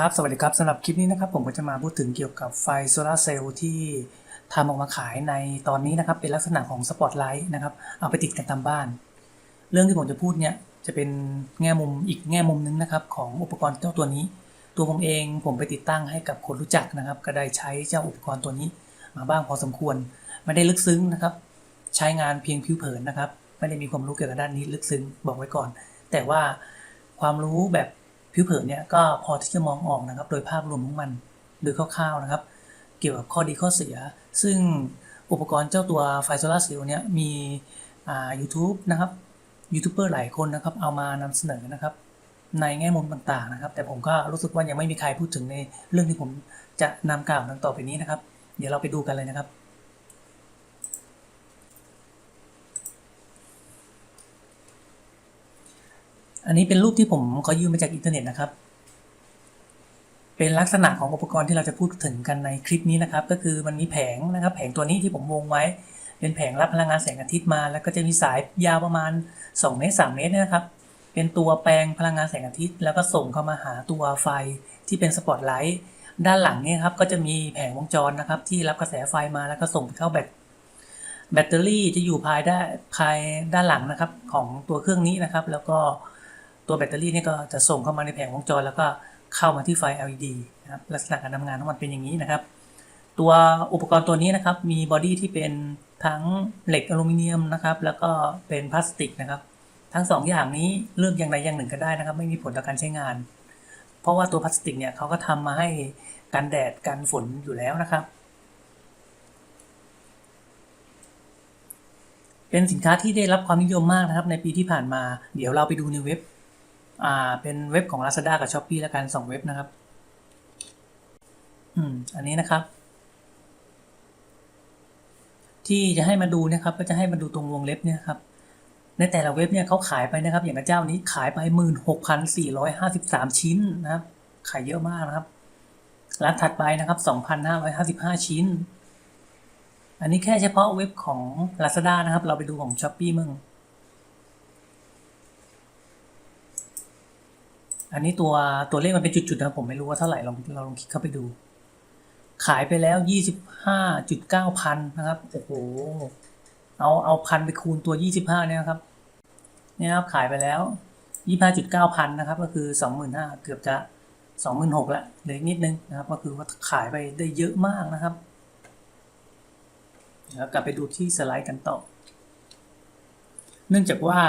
ครับ สวัสดีครับสำหรับคลิปนี้นะครับ ผมก็จะมาพูดถึงเกี่ยวกับไฟโซลาร์เซลล์ที่ทำออกมาขายในตอนนี้นะครับ เป็นลักษณะของสปอตไลท์นะครับ เอาไปติดกันตามบ้าน เรื่องที่ผมจะพูดเนี่ย จะเป็นแง่มุมอีกแง่มุมนึงนะครับ ของอุปกรณ์เจ้าตัวนี้ ตัวผมเองผมไปติดตั้งให้กับคนรู้จักนะครับ ก็ได้ใช้เจ้าอุปกรณ์ตัวนี้ มาบ้างพอสมควร ไม่ได้ลึกซึ้งนะครับ ใช้งานเพียงผิวเผินนะครับ ไม่ได้มีความรู้เกี่ยวกับด้านนี้ลึกซึ้งบอกไว้ก่อน แต่ว่าความรู้แบบ ผิวเผินเนี่ยก็พอที่จะมองออกนะครับ โดยภาพรวมของมันโดยคร่าวๆนะครับ เกี่ยวกับข้อดีข้อเสีย ซึ่งอุปกรณ์เจ้าตัวไฟโซลาร์เซลล์เนี่ยมีอ่า YouTube นะครับยูทูบเบอร์หลายคนนะครับเอามานำเสนอนะครับ ในแง่มุมต่างๆนะครับ แต่ผมก็รู้สึกว่ายังไม่มีใครพูดถึงในเรื่องที่ผมจะนำกล่าวดังต่อไปนี้นะครับ เดี๋ยวเราไปดูกันเลยนะครับ อันนี้เป็นรูปที่ผมขอยืมมาจากอินเทอร์เน็ตนะครับ เป็นลักษณะของอุปกรณ์ที่เราจะพูดถึงกันในคลิปนี้นะครับ ก็คือมันมีแผงนะครับ แผงตัวนี้ที่ผมวงไว้ เป็นแผงรับพลังงานแสงอาทิตย์มา แล้วก็จะมีสายยาวประมาณ 2 เมตร 3 เมตรนะครับ เป็นตัวแปลงพลังงานแสงอาทิตย์ แล้วก็ส่งเข้ามาหาตัวไฟที่เป็นสปอตไลท์ด้านหลังเนี่ยครับก็จะมีแผงวงจรนะครับ ที่รับกระแสไฟมาแล้วก็ส่งเข้าแบตแบตเตอรี่จะอยู่ภายได้ภายด้านหลังนะครับ ของตัวเครื่องนี้นะครับ แล้วก็ ตัวแบตเตอรี่นี่ก็จะส่งเข้ามาในแผงวงจร แล้วก็เข้ามาที่ไฟ LED นะครับลักษณะการทำงานของมันเป็นอย่างนี้นะครับ ตัวอุปกรณ์ตัวนี้นะครับมีบอดี้ที่เป็นทั้งเหล็กอลูมิเนียมนะครับแล้วก็เป็นพลาสติกนะครับ ทั้งสองอย่างนี้เลือกอย่างใดอย่างหนึ่งก็ได้นะครับ ไม่มีผลต่อการใช้งาน เพราะว่าตัวพลาสติกเนี่ยเขาก็ทำมาให้กันแดดกันฝนอยู่แล้วนะครับ เป็นสินค้าที่ได้รับความนิยมมากนะครับในปีที่ผ่านมา เดี๋ยวเราไปดูในเว็บ อ่าเป็นเว็บของ Lazada กับ Shopee แล้วกันสองเว็บนะครับ อืม อันนี้นะครับ ที่จะให้มาดูเนะครับ ก็จะให้มาดูตรงวงเล็บเนี่ยครับ ในแต่ละเว็บเนี่ยเขาขายไปนะครับ อย่างเจ้านี้ขายไป 16,453 ชิ้นนะครับ ขายเยอะมากนะครับ ร้านถัดไปนะครับ 2,555 ชิ้น อันนี้แค่เฉพาะเว็บของ Lazada นะครับ เราไปดูของ Shopee มั่ง อันนี้ตัวตัวเลขมันเป็นจุดๆนะผมไม่รู้ว่าเท่าไหร่ลองเราลองคลิกเข้าไปดู ขายไปแล้ว25.9พันนะครับโอ้โหเอาเอาพันไปคูณตัว25เนี่ยนะครับเนี่ยครับขายไปแล้ว25.9พันนะครับ ก็คือ25,000เกือบจะ26,000ละเหลือนิดนึงนะครับ ก็คือว่าขายไปได้เยอะมากนะครับแล้วกลับไปดูที่สไลด์กันต่อ เนื่องจากว่า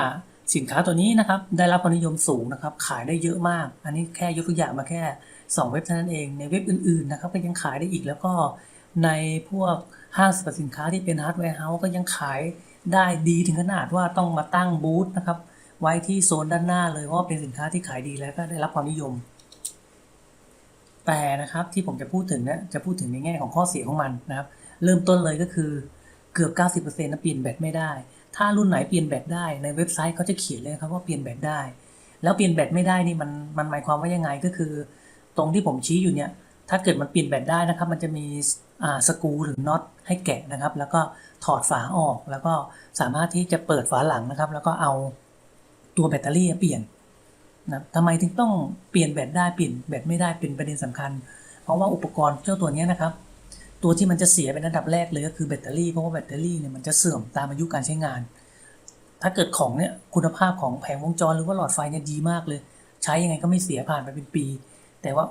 สินค้าตัวนี้นะครับได้รับความนิยมสูงนะครับ ขายได้เยอะมาก อันนี้แค่ยกตัวอย่างมาแค่ 2 เว็บเท่านั้นเอง ในเว็บอื่นๆนะครับก็ยังขายได้อีกแล้วก็ในพวกห้างสรรพสินค้าที่เป็นฮาร์ดแวร์เฮาส์ก็ยังขายได้ดีถึงขนาดว่าต้องมาตั้งบูธนะครับ ไว้ที่โซนด้านหน้าเลยเพราะว่าเป็นสินค้าที่ขายดีแล้วก็ได้รับความนิยม แต่นะครับที่ผมจะพูดถึงเนี่ยจะพูดถึงในแง่ของข้อเสียของมันนะครับ เริ่มต้นเลยก็คือเกือบ 90%นะเปลี่ยนแบตไม่ได้ ถ้ารุ่นไหนเปลี่ยนแบตได้ในเว็บไซต์เขาจะเขียนเลยครับว่าเปลี่ยนแบตได้ แล้วเปลี่ยนแบตไม่ได้นี่มันมันหมายความว่ายังไงก็คือ ตรงที่ผมชี้อยู่เนี่ยถ้าเกิดมันเปลี่ยนแบตได้นะครับ มันจะมีอ่าสกูหรือน็อตให้แกะนะครับ แล้วก็ถอดฝาออกแล้วก็สามารถที่จะเปิดฝาหลังนะครับ แล้วก็เอาตัวแบตเตอรี่เปลี่ยนนะทำไมถึงต้องเปลี่ยนแบตได้เปลี่ยนแบตไม่ได้เป็นประเด็นสำคัญ เพราะว่าอุปกรณ์เจ้าตัวนี้นะครับ ตัวที่มันจะเสียเป็นอันดับแรกเลยก็คือแบตเตอรี่เพราะว่าแบตเตอรี่เนี่ยมันจะเสื่อมตามอายุการใช้งาน ถ้าเกิดของเนี่ยคุณภาพของแผงวงจรหรือว่าหลอดไฟเนี่ยดีมากเลย ใช้ยังไงก็ไม่เสียผ่านไปเป็นปี แต่ว่า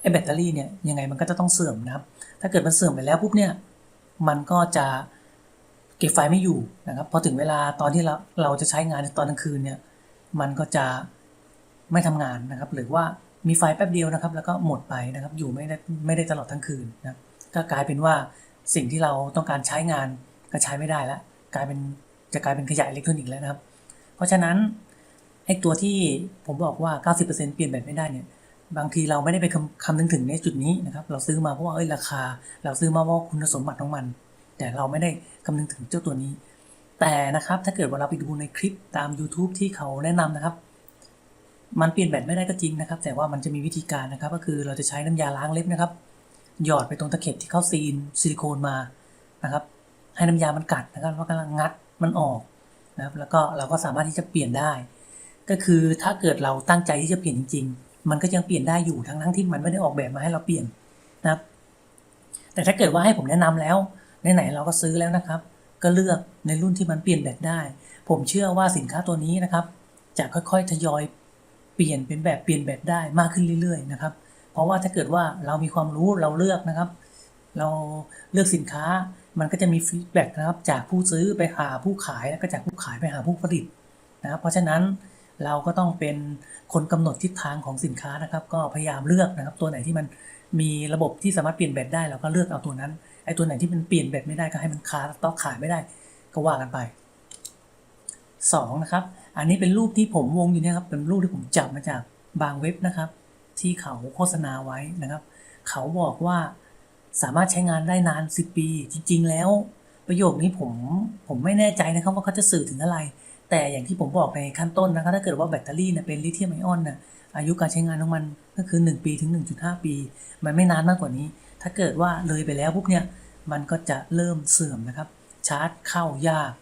ไอ้แบตเตอรี่เนี่ยยังไงมันก็จะต้องเสื่อมนะครับ ถ้าเกิดมันเสื่อมไปแล้วปุ๊บเนี่ยมันก็จะเก็บไฟไม่อยู่นะครับพอถึงเวลาตอนที่เราเราจะใช้งานในตอนกลางคืนเนี่ยมันก็จะไม่ทำงานนะครับ หรือว่ามีไฟแป๊บเดียวนะครับ แล้วก็หมดไปนะครับ อยู่ไม่ได้ไม่ได้ตลอดทั้งคืนนะครับ ก็กลายเป็นว่าสิ่งที่เราต้องการใช้งานก็ใช้ไม่ได้แล้วกลายเป็นจะกลายเป็นขยะอิเล็กทรอนิกส์แล้วนะครับ เพราะฉะนั้นไอ้ตัวที่ผมบอกว่า 90%เปลี่ยนแบตไม่ได้เนี่ยบางทีเราไม่ได้ไปคำคำนึงถึงในจุดนี้นะครับ เราซื้อมาเพราะว่าเอ้ยราคา เราซื้อมาเพราะว่าคุณสมบัติของมัน แต่เราไม่ได้คำนึงถึงเจ้าตัวนี้ แต่นะครับถ้าเกิดว่าเราไปดูในคลิปตาม YouTube ที่เขาแนะนำนะครับ มันเปลี่ยนแบตไม่ได้ก็จริงนะครับ แต่ว่ามันจะมีวิธีการนะครับ ก็คือเราจะใช้น้ำยาล้างเล็บนะครับ หยอดไปตรงตะเข็บที่เข้าซีนซิลิโคนมานะครับ ให้น้ำยามันกัดนะครับว่ากำลังงัดมันออกนะครับแล้วก็เราก็สามารถที่จะเปลี่ยนได้ ก็คือถ้าเกิดเราตั้งใจที่จะเปลี่ยนจริงมันก็ยังเปลี่ยนได้อยู่ทั้งทั้งที่มันไม่ได้ออกแบบมาให้เราเปลี่ยนนะครับ แต่ถ้าเกิดว่าให้ผมแนะนำแล้วไหนๆเราก็ซื้อแล้วนะครับ ก็เลือกในรุ่นที่มันเปลี่ยนแบตได้ ผมเชื่อว่าสินค้าตัวนี้นะครับ จะค่อยๆทยอยเปลี่ยนเป็นแบบเปลี่ยนแบตได้มากขึ้นเรื่อย ๆ นะครับ ราะว่าถ้าเกิดว่าเรามีความรู้เราเลือกนะครับ เราเลือกสินค้ามันก็จะมีฟีดแบ็กนะครับจากผู้ซื้อไปหาผู้ขายแล้วก็จากผู้ขายไปหาผู้ผลิตนะครับเพราะฉะนั้นเราก็ต้องเป็นคนกำหนดทิศทางของสินค้านะครับ ก็พยายามเลือกนะครับ ตัวไหนที่มันมีระบบที่สามารถเปลี่ยนแบตได้เราก็เลือกเอาตัวนั้นไอ้ตัวไหนที่มันเปลี่ยนแบตไม่ได้ก็ให้มันค้าต็อกขายไม่ได้ก็ว่ากันไปสองนะครับ อันนี้เป็นรูปที่ผมวงอยู่เนี่ยครับ เป็นรูปที่ผมจับมาจากบางเว็บนะครับ ที่เขาโฆษณาไว้นะครับ เขาบอกว่าสามารถใช้งานได้นาน 10 ปี จริง ๆ แล้ว ประโยคนี้ผมผมไม่แน่ใจนะครับว่าเขาจะสื่อถึงอะไร แต่อย่างที่ผมบอกในขั้นต้นนะครับถ้าเกิดว่าแบตเตอรี่เนี่ยเป็นลิเธียมไอออนน่ะอายุการใช้งานของมันก็คือ 1 ปีถึง 1.5 ปี มันไม่นานมากกว่านี้ ถ้าเกิดว่าเลยไปแล้วปุ๊บเนี่ยมันก็จะเริ่มเสื่อมนะครับ ชาร์จเข้ายาก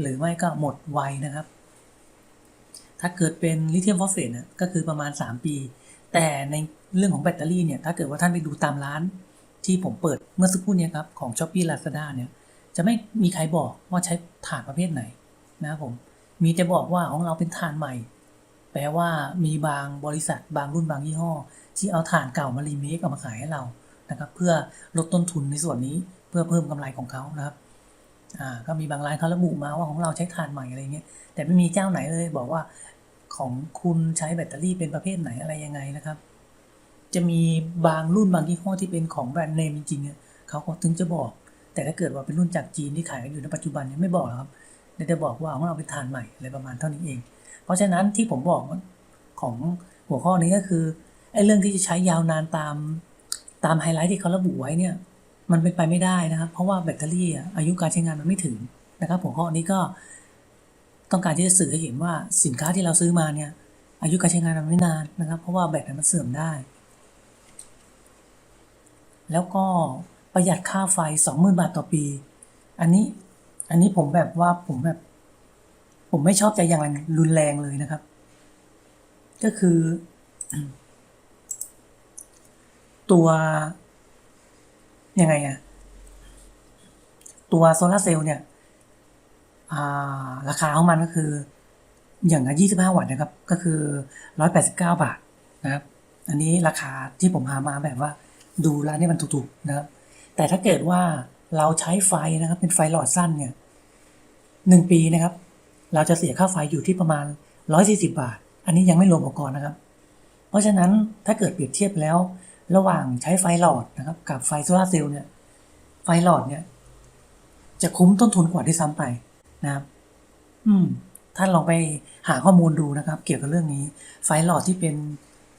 หรือไม่ก็หมดไวนะครับ ถ้าเกิดเป็นลิเธียมฟอสเฟตนี่ยก็คือประมาณ 3 ปี แต่ในเรื่องของแบตเตอรี่เนี่ยถ้าเกิดว่าท่านไปดูตามร้าน ที่ผมเปิดเมื่อสักครู่เนี้ครับของ s h อ p e e Lazada เนี่ยจะไม่มีใครบอกว่าใช้ถ่านประเภทไหนนะครับผมมีแต่บอกว่าของเราเป็นถ่านใหม่ แปลว่ามีบางบริษัทบางรุ่นบางยี่ห้อ ที่เอาถ่านเก่ามารีเมคเอามาขายให้เรานะครับเพื่อลดต้นทุนในส่วนนี้เพื่อเพิ่มกำไรของเขานะครับอ่าก็มีบางร้านเขาระบุมาว่าของเราใช้ถ่านใหม่อะไรเงี้ยแต่ไม่มีเจ้าไหนเลยบอกว่า ของคุณใช้แบตเตอรี่เป็นประเภทไหนอะไรยังไงนะครับ จะมีบางรุ่นบางยี่ห้อที่เป็นของแบรนด์เนมจริงๆเขาก็ถึงจะบอก แต่ถ้าเกิดว่าเป็นรุ่นจากจีนที่ขายกันอยู่ในปัจจุบันเนี่ยไม่บอกครับแต่จะบอกว่าของเราเป็นทานใหม่อะไรประมาณเท่านี้เอง เพราะฉะนั้นที่ผมบอกของหัวข้อนี้ก็คือไอ้เรื่องที่จะใช้ยาวนานตามตามไฮไลท์ที่เขาระบุไว้เนี่ยมันเป็นไปไม่ได้นะครับ เพราะว่าแบตเตอรี่อายุการใช้งานมันไม่ถึงนะครับหัวข้อนี้ก็ ต้องการที่จะสื่อให้เห็นว่าสินค้าที่เราซื้อมาเนี่ยอายุการใช้งานมันไม่นานนะครับ เพราะว่าแบตมันเสื่อมได้ แล้วก็ประหยัดค่าไฟสองหมื่นบาทต่อปี อันนี้อันนี้ผมแบบว่าผมแบบ ผมไม่ชอบใจอย่างรุนแรงเลยนะครับ ก็คือ ตัวยังไงอะตัวโซลาเซลล์เนี่ย ราคาของมันก็คือ อย่างละ25 วัตต์นะครับ ก็คือ 189 บาทนะครับ อันนี้ราคาที่ผมหามาแบบว่า ดูแล้วนี่มันถูกๆนะครับ แต่ถ้าเกิดว่าเราใช้ไฟนะครับ เป็นไฟหลอดสั้นเนี่ยหนึ่งปีนะครับ เราจะเสียค่าไฟอยู่ที่ประมาณ 140 บาท อันนี้ยังไม่รวมอุปกรณ์นะครับ เพราะฉะนั้นถ้าเกิดเปรียบเทียบแล้ว ระหว่างใช้ไฟหลอดนะครับ กับไฟโซลาร์เซลล์เนี่ย ไฟหลอดเนี่ย จะคุ้มต้นทุนกว่าที่ซ้ำไป นะครับอืมท่านลองไปหาข้อมูลดูนะครับ เกี่ยวกับเรื่องนี้ ไฟหลอดที่เป็น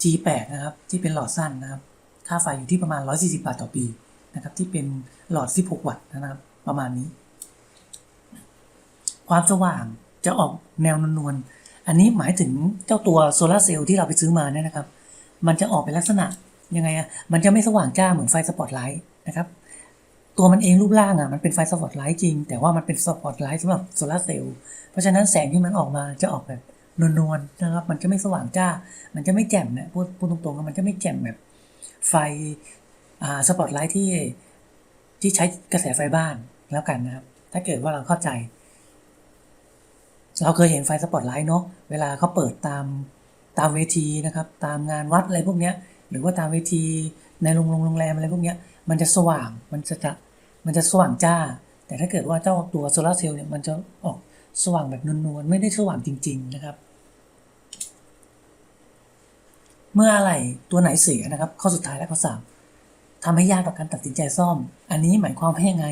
G8 นะครับ ที่เป็นหลอดสั้นนะครับ ค่าไฟอยู่ที่ประมาณ 140 บาทต่อปีนะครับ ที่เป็นหลอด 16 วัตต์นะครับ ประมาณนี้ ความสว่างจะออกแนวนวลๆอันนี้หมายถึงเจ้าตัวโซลาเซลล์ที่เราไปซื้อมาเนี่ยนะครับ มันจะออกเป็นลักษณะยังไงอะมันจะไม่สว่างจ้าเหมือนไฟสปอตไลท์นะครับ ตัวมันเองรูปร่างอะมันเป็นไฟสปอตไลท์จริง แต่ว่ามันเป็นสปอตไลท์สำหรับโซลาร์เซลล์เพราะฉะนั้นแสงที่มันออกมาจะออกแบบนวลๆนะครับ มันจะไม่สว่างจ้า มันจะไม่แจ่มนะพูดพูดตรงๆมันจะไม่แจ่มแบบไฟอ่าสปอตไลท์ที่ที่ใช้กระแสไฟบ้านแล้วกันนะครับ ถ้าเกิดว่าเราเข้าใจ เราเคยเห็นไฟสปอตไลท์เนาะเวลาเขาเปิดตามตามเวทีนะครับ ตามงานวัดอะไรพวกเนี้ย หรือว่าตามเวทีในโรงโรงแรมอะไรพวกเนี้ย มันจะสว่างมันจะจะ มันจะสว่างจ้า แต่ถ้าเกิดว่าเจ้าตัวโซลาร์เซลล์เนี่ยมันจะออกสว่างแบบนวลๆไม่ได้สว่างจริง ๆ นะครับ เมื่ออะไรตัวไหนเสียนะครับ ข้อสุดท้ายและข้อสามทำให้ยากต่อการตัดสินใจซ่อม อันนี้หมายความว่ายังไง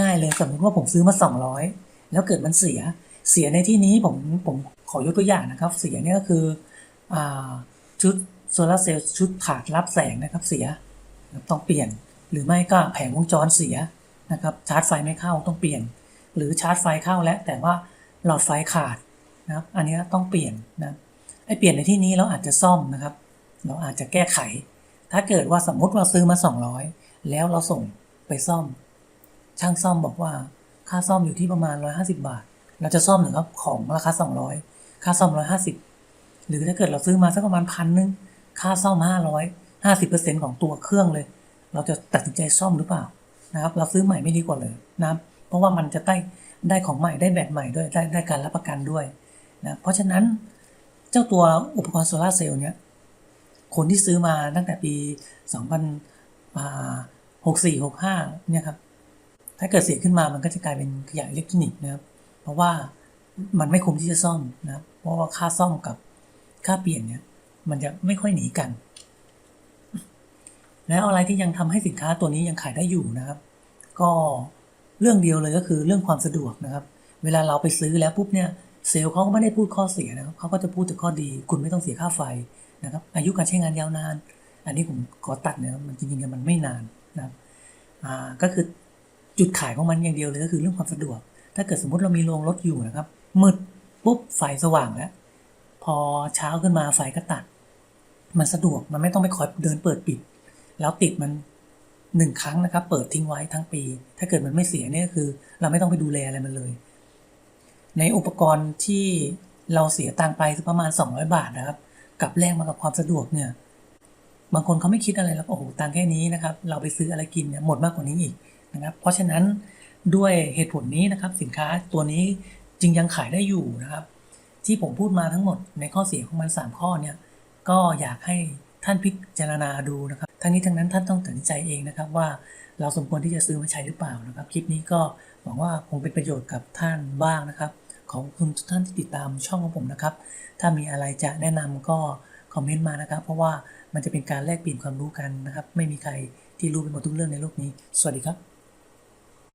ง่าย ๆ เลยสมมติว่าผมซื้อมา 200 แล้วเกิดมันเสีย เสียในที่นี้ผมผมขอยกตัวอย่างนะครับ เสียเนี่ยก็คืออชุดโซลาร์เซลล์ชุดถาดรับแสงนะครับเสียต้องเปลี่ยน หรือไม่ก็แผงวงจรเสีย นะครับชาร์จไฟไม่เข้าต้องเปลี่ยน หรือชาร์จไฟเข้าแล้วแต่ว่าหลอดไฟขาดนะครับอันนี้ต้องเปลี่ยนนะไอเปลี่ยนในที่นี้เราอาจจะซ่อมนะครับ เราอาจจะแก้ไข ถ้าเกิดว่าสมมติเราซื้อมา 200 แล้วเราส่งไปซ่อม ช่างซ่อมบอกว่าค่าซ่อมอยู่ที่ประมาณ 150 บาท เราจะซ่อมหรือครับของราคา 200 ค่าซ่อม 150 หรือถ้าเกิดเราซื้อมาสักประมาณพันนึงค่าซ่อม 500 50%ของตัวเครื่องเลย เราจะตัดสินใจซ่อมหรือเปล่า นะครับ เราซื้อใหม่ไม่ดีกว่าเลยนะครับเพราะว่ามันจะได้ได้ของใหม่ได้แบตใหม่ด้วยได้ได้การรับประกันด้วยนะเพราะฉะนั้นเจ้าตัวอุปกรณ์โซลาเซลล์เนี่ยคนที่ซื้อมาตั้งแต่ปี 2064 65เนี่ยครับถ้าเกิดเสียขึ้นมามันก็จะกลายเป็นขยะอิเล็กทรอนิกส์นะครับ เพราะว่ามันไม่คุ้มที่จะซ่อมนะเพราะว่าค่าซ่อมกับค่าเปลี่ยนเนี่ยมันจะไม่ค่อยหนีกัน แล้วอะไรที่ยังทำให้สินค้าตัวนี้ยังขายได้อยู่นะครับ ก็เรื่องเดียวเลยก็คือเรื่องความสะดวกนะครับ เวลาเราไปซื้อแล้วปุ๊บเนี่ยเซลล์เขาก็ไม่ได้พูดข้อเสียนะครับเขาก็จะพูดแต่ข้อดี คุณไม่ต้องเสียค่าไฟนะครับ อายุการใช้งานยาวนาน อันนี้ผมขอตัดนะครับมันจริงๆมันไม่นานนะครับก็คือจุดขายของมันอย่างเดียวเลยก็คือเรื่องความสะดวก ถ้าเกิดสมมติเรามีโรงรถอยู่นะครับมืดปุ๊บไฟสว่างแล้วพอเช้าขึ้นมาไฟก็ตัด มันสะดวกมันไม่ต้องไปคอยเดินเปิดปิด แล้วติดมันหนึ่งครั้งนะครับ เปิดทิ้งไว้ทั้งปี ถ้าเกิดมันไม่เสียเนี่ยคือ เราไม่ต้องไปดูแลอะไรมันเลย ในอุปกรณ์ที่เราเสียตังไปประมาณ 200 บาทนะครับ กับแลกมากับความสะดวกเนี่ย บางคนเขาไม่คิดอะไรแล้วโอ้โหตังแค่นี้นะครับ เราไปซื้ออะไรกินเนี่ยหมดมากกว่านี้อีกนะครับ เพราะฉะนั้นด้วยเหตุผลนี้นะครับ สินค้าตัวนี้จึงยังขายได้อยู่นะครับ ที่ผมพูดมาทั้งหมดในข้อเสียของมัน 3 ข้อเนี่ยก็อยากให้ ท่านพิจารณาดูนะครับ ทั้งนี้ทั้งนั้นท่านต้องตัดสินใจเองนะครับว่าเราสมควรที่จะซื้อมาใช้หรือเปล่านะครับ คลิปนี้ก็หวังว่าคงเป็นประโยชน์กับท่านบ้างนะครับ ขอบคุณทุกท่านที่ติดตามช่องของผมนะครับ ถ้ามีอะไรจะแนะนำก็คอมเมนต์มานะครับ เพราะว่ามันจะเป็นการแลกเปลี่ยนความรู้กันนะครับ ไม่มีใครที่รู้ไปหมดทุกเรื่องในโลกนี้ สวัสดีครับ